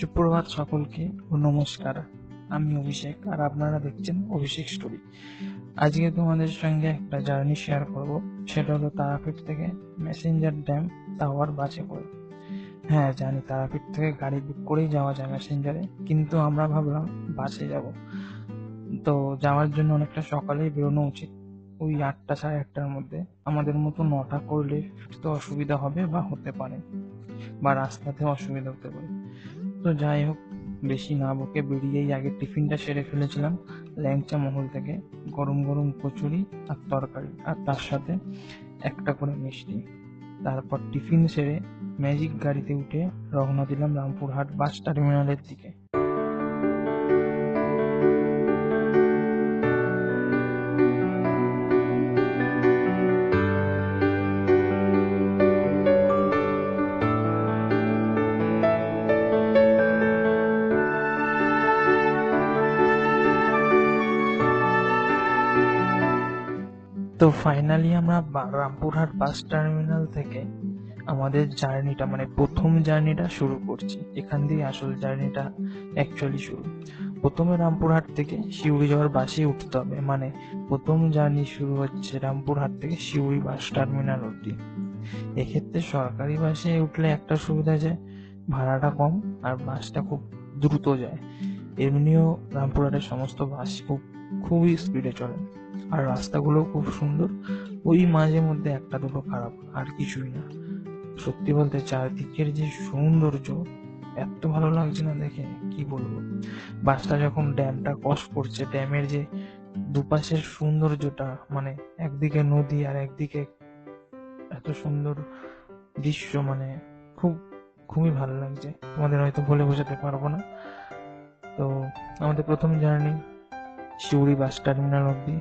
সুপ্রভাত সকলকে ও নমস্কার। আমি অভিষেক আর আপনারা দেখছেন অভিষেক স্টোরি। আজকে তোমাদের সঙ্গে একটা জার্নি শেয়ার করব। সেটা হলো তারাপীঠ থেকে মেসেঞ্জার ড্যাম টাওয়ার বাসে করে। হ্যাঁ জানি তারাপীঠ থেকে গাড়ি বুক করেই যাওয়া যায় মেসেঞ্জারে, কিন্তু আমরা ভাবলাম বাসে যাব। তো যাওয়ার জন্য অনেকটা সকালেই বেরোনো উচিত। ওই আটটা সাড়ে আটটার মধ্যে। আমাদের মতো নটা করলে ফিরতে অসুবিধা হবে বা হতে পারে। বা রাস্তাতে অসুবিধা হতে পারে। তো যাই হোক, বেশি না বকে বেরিয়েই আগে টিফিনটা সেরে ফেলেছিলাম ল্যাংচা মহল থেকে। গরম গরম কচুরি আর তরকারি আর তার সাথে একটা করে মিষ্টি। তারপর টিফিন সেরে ম্যাজিক গাড়িতে উঠে রওনা দিলাম রামপুরহাট বাস টার্মিনালের দিকে। তো ফাইনালি আমরা রামপুরহাট বাস টার্মিনাল থেকে আমাদের জার্নিটা মানে প্রথম জার্নিটা শুরু করছি। এখান দিয়ে আসল জার্নিটা অ্যাকচুয়ালি শুরু। প্রথমে রামপুরহাট থেকে শিউড়ি যাওয়ার বাসে উঠতে হবে। মানে প্রথম জার্নি শুরু হচ্ছে রামপুরহাট থেকে শিউড়ি বাস টার্মিনাল অবধি। এক্ষেত্রে সরকারি বাসে উঠলে একটা সুবিধা যে ভাড়াটা কম আর বাসটা খুব দ্রুত যায়। এমনিও রামপুরহাটের সমস্ত বাস খুব খুবই স্পিডে চলে। আর রাস্তাগুলো খুব সুন্দর। ওই মাঝে মধ্যে একটা দুটো খারাপ, আর কিছুই না। সত্যি বলতে চারদিকের যে সৌন্দর্য, এত ভালো লাগছে না দেখে, কি বলব? বাসটা যখন ড্যামটা ক্রস করছে, ড্যামের যে দুপাশের সৌন্দর্যটা মানে একদিকে নদী আর একদিকে এত সুন্দর দৃশ্য মানে খুব, খুবই ভালো লাগছে। তোমাদের হয়তো বলে বোঝাতে পারব না। তো আমাদের প্রথম জার্নি শিউড়ি বাস টার্মিনাল অব্দি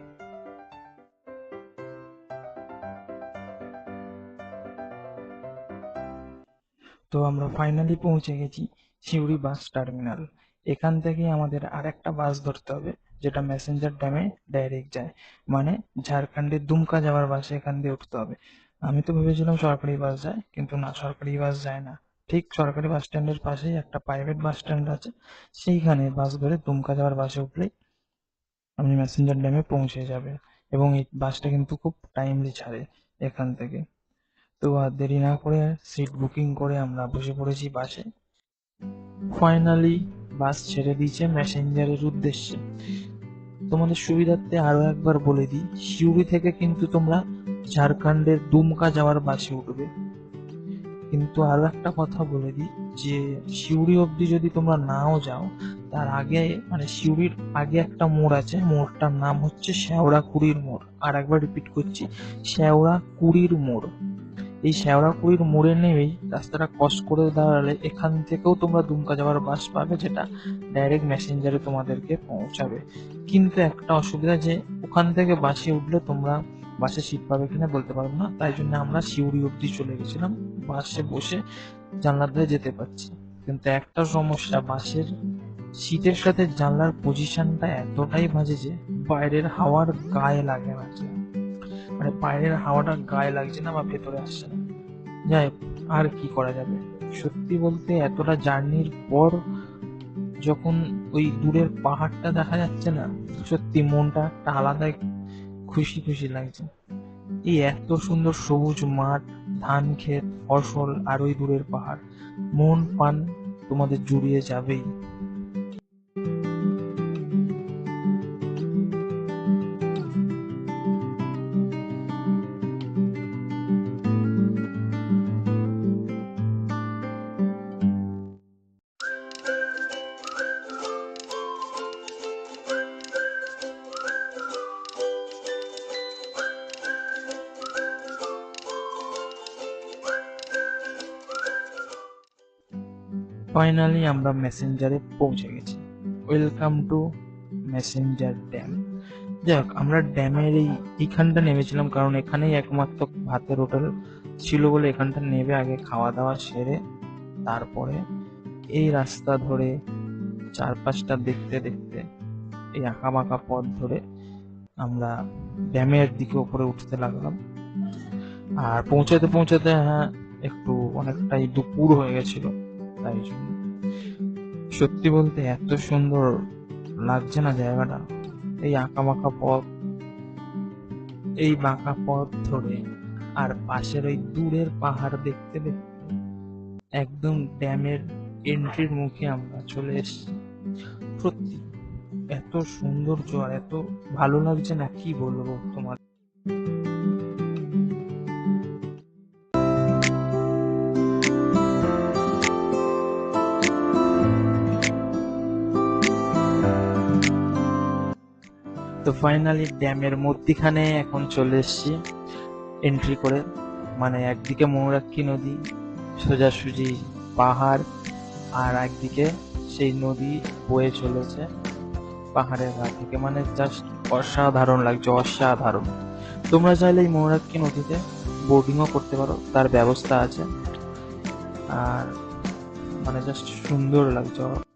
তো আমরা ফাইনালি পৌঁছে গেছি সিউড়ি বাস টার্মিনাল। এখান থেকে আমাদের আরেকটা বাস ধরতে হবে, যেটা মেসেঞ্জার ড্যামে ডাইরেক্ট যায়। মানে ঝাড়খণ্ডের দুমকা যাওয়ার বাসে এখান দিয়ে উঠতে হবে। আমি তো ভেবেছিলাম সরকারি বাস যায়, কিন্তু না, সরকারি বাস যায় না। ঠিক সরকারি বাস স্ট্যান্ডের পাশেই একটা প্রাইভেট বাস স্ট্যান্ড আছে, সেইখানে বাস ধরে দুমকা যাওয়ার বাসে উঠলেই আপনি মেসেঞ্জার ড্যামে পৌঁছে যাবে এবং এই বাসটা কিন্তু খুব টাইমলি ছাড়ে এখান থেকে। তো আর দেরি না করে সিট বুকিং করে আমরা বসে পড়েছি বাসে ফাইনালি বাস ছেড়ে দিয়েছে মেসেঞ্জারের উদ্দেশ্যে। তোমাদের সুবিধার্থে আরও একবার বলে দিই, সিউড়ি থেকে কিন্তু তোমরা ঝাড়খণ্ডের দুমকা যাওয়ার বাসে উঠবে। কিন্তু আরও একটা কথা বলে দিই যে, সিউড়ি অবধি যদি তোমরা নাও যাও তার আগে মানে সিউড়ির আগে একটা মোড় আছে। মোড়টার নাম হচ্ছে শেওড়া কুড়ির মোড়। আর একবার রিপিট করছি শেওড়া কুড়ির মোড়। এই শেওড়াকুড়ির মোড়ে নেমেই রাস্তাটা ক্রস করে দাঁড়ালে এখান থেকেও তোমরা দুমকা যাওয়ার বাস পাবে, যেটা ডাইরেক্ট মেসেঞ্জারে তোমাদেরকে পৌঁছাবে। কিন্তু একটা অসুবিধা যে, ওখান থেকে বাসে উঠলে তোমরা বাসে সিট পাবে কিনা বলতে পারব না। তাই জন্য আমরা সিউড়ি অবধি চলে গেছিলাম। বাসে বসে জানলার ধারে যেতে পারছি। কিন্তু একটা সমস্যা বাসের সিটের সাথে জানলার পজিশনটা এতটাই বাজে যে বাইরের হাওয়ার গায়ে লাগে না। মানে বাইরের হাওয়াটা গায়ে লাগছে না বা ভেতরে আসছে না। যাই আর কি করা যাবে? সত্যি বলতে এতটা জার্নির পর যখন ওই দূরের পাহাড়টা দেখা যাচ্ছে না, সত্যি মনটা একটা আলাদাই খুশি খুশি লাগছে। এই এত সুন্দর সবুজ মাঠ, ধান ক্ষেত, ফসল আর ওই দূরের পাহাড়, মন পান তোমাদের জুড়িয়ে যাবেই। ফাইনালি আমরা মেসেঞ্জারে পৌঁছে গেছি। ওয়েলকাম টু মেসেঞ্জার ড্যাম যাই হোক আমরা ড্যামের এই, এইখানটা নেমেছিলাম কারণ এখানেই একমাত্র ভাতের হোটেল ছিল বলে এখানটা নেবে আগে খাওয়া দাওয়া সেরে তারপরে এই রাস্তা ধরে চারপাশটা দেখতে দেখতে এই আঁকা বাঁকা পথ ধরে আমরা ড্যামের দিকে উপরে উঠতে লাগলাম। আর পৌঁছাতে পৌঁছাতে হ্যাঁ একটু অনেকটাই দুপুর হয়ে গেছিল। তাই জন্য। সত্যি বলতে এত সুন্দর লাগছে না জায়গাটা? এই আঁকা বাঁকা পথ, এই বাঁকা পথ ধরে আর পাশের ওই দূরের পাহাড় দেখতে দেখতে একদম ড্যামের এন্ট্রির মুখে আমরা চলে এসেছি। সত্যি, এত সৌন্দর্য আর এত ভালো লাগছে না, কি বলব তোমার? তো ফাইনালি ড্যামের মধ্যিখানে এখন চলে এসেছি। এন্ট্রি করে মানে একদিকে মৌরাক্ষী নদী, সোজাসুজি পাহাড়, আর একদিকে সেই নদী বয়ে চলেছে পাহাড়ের গা থেকে। মানে জাস্ট অসাধারণ লাগছে, অসাধারণ। তোমরা চাইলে এই মৌরাক্ষী নদীতে বোটিংও করতে পারো, তার ব্যবস্থা আছে। আর মানে জাস্ট সুন্দর লাগছে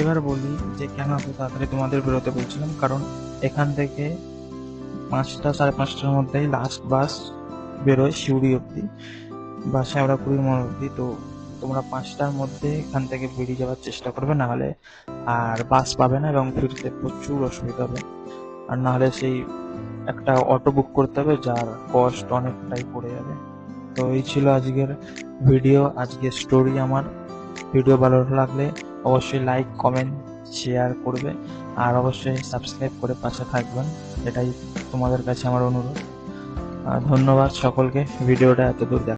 এবার বলি যে কেন এত তাড়াতাড়ি তোমাদের বেরোতে বলছিলাম, কারণ এখান থেকে পাঁচটা, সাড়ে পাঁচটার মধ্যেই লাস্ট বাস বেরোয় সিউড়ি অবধি। বা শ্যাওড়াপুরীর মোড় অবধি, তো তোমরা পাঁচটার মধ্যে এখান থেকে বেরিয়ে যাওয়ার চেষ্টা করবে না হলে আর বাস পাবে না এবং ফিরতে প্রচুর অসুবিধা হবে। আর না হলে সেই একটা অটো বুক করতে হবে, যার কস্ট অনেকটাই পড়ে যাবে। তো এই ছিল আজকের ভিডিও আজকের স্টোরি আমার। ভিডিও ভালো লাগলে অবশ্যই লাইক কমেন্ট শেয়ার করবে। আর অবশ্যই সাবস্ক্রাইব করে পাশে থাকবেন। এটাই তোমাদের কাছে আমার অনুরোধ। ধন্যবাদ সকলকে। ভিডিওটা এত দূর